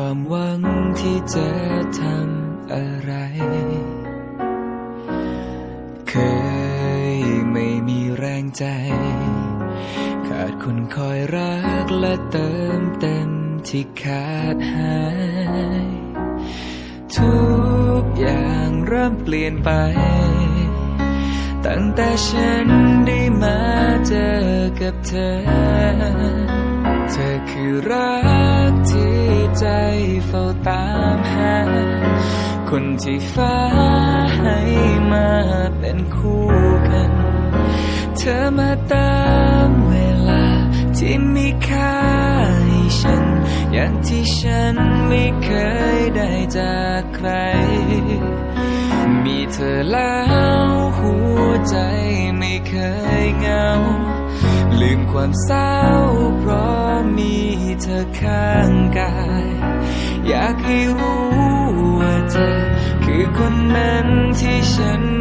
ความหวังที่จะทำอะไร เคยไม่มีแรงใจ ขาดคนคอยรักและเติมเต็มที่ขาดหาย ทุกอย่างเริ่มเปลี่ยนไป ตั้งแต่ฉันได้มาเจอกับเธอ ธอคือรักที่ใจเฝ้าตามหา คนที่ฟ้าให้มาเป็นคู่กัน เธอมาตามเวลาที่มีค่าให้ฉัน อย่างที่ฉันไม่เคยได้จากใคร มีเธอแล้วหัวใจไม่เคยเหงา ลืมความเศร้าเพราะ มีเธอข้างกาย อยากให้รู้ว่าเธอคือคนนั้นที่ฉัน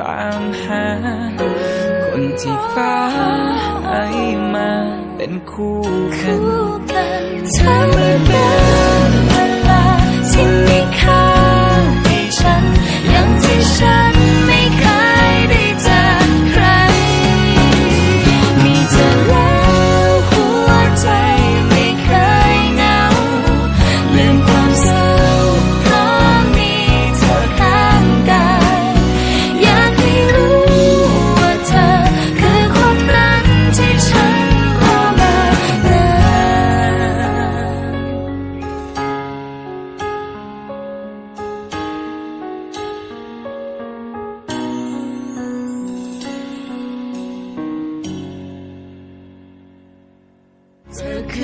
ตามหา คนที่ฟ้าให้มาเป็นคู่กันเธอไม่เธอ Took